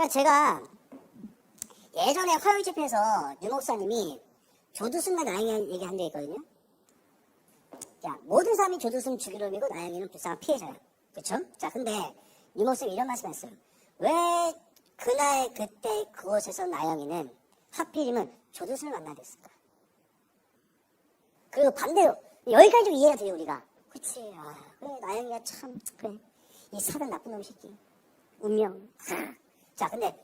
그러니까 제가 예전에 화요일 집회에서 유 목사님이 조두순과 나영이 얘기한 게 있거든요. 자, 모든 사람이 조두순 죽이려 밀고 나영이는 불쌍한 피해자야. 그쵸? 자, 근데 유 목사님이 이런 말씀 했어요. 왜 그날 그때 그곳에서 나영이는 하필이면 조두순을 만나야 됐을까? 그리고 반대로 여기까지 좀 이해가 돼요 우리가. 그치? 아, 그래 나영이가 참 그래 이 사단 나쁜 놈 새끼. 운명. 아. 자, 근데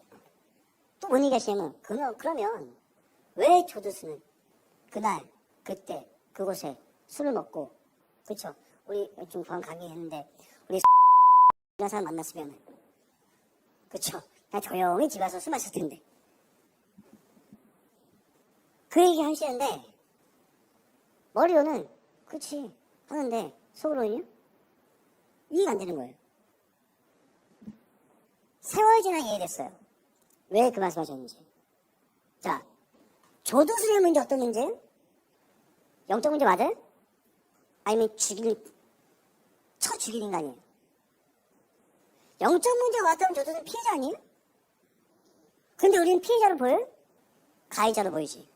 또뭔 얘기하시냐면 그러면 그러면 왜 조두순은 그날 그때 그곳에 술을 먹고 그쵸? 우리 좀 그런 강의했는데 우리 이런 사람 만났으면 그쵸? 그냥 조용히 집에 와서 술 마셨을 텐데 그 얘기 하시는데 머리로는 그치 하는데 속으로는요 이해가 안 되는 거예요. 세월 지나 이해됐어요. 왜 그 말씀 하셨는지. 자, 조두순의 문제 어떤 문제예요? 영적 문제 맞아요? 아니면 죽일, 쳐 죽일 인간이에요? 영적 문제가 맞다면 조두순 피해자 아니에요? 근데 우리는 피해자로 보여요? 가해자로 보이지.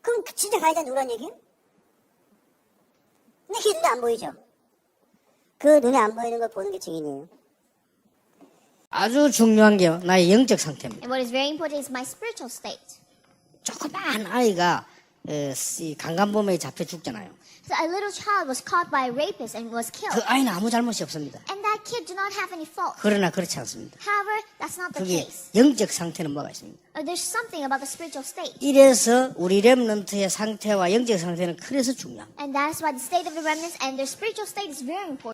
그럼 그 진짜 가해자 누구란 얘기예요? 근데 그게 눈에 안 보이죠? 그 눈에 안 보이는 걸 보는 게 증인이에요. 아주 중요한 게 나의 영적 상태입니다. And what is very important is my spiritual state. 조그만 아이가 에, 이 강간범에 잡혀 죽잖아요. So a little child was caught by a rapist and was 그 killed. 아이는 아무 잘못이 없습니다. And that kid do not have any fault. 그러나 그렇지 않습니다. However, that's not the 그게 case. 영적 상태는 뭐가 있습니다. Uh, there's something about the spiritual state. 이래서 우리 렘넌트의 상태와 영적 상태는 그래서 중요합니다. And that is why the state of the remnants and their spiritual state is very important.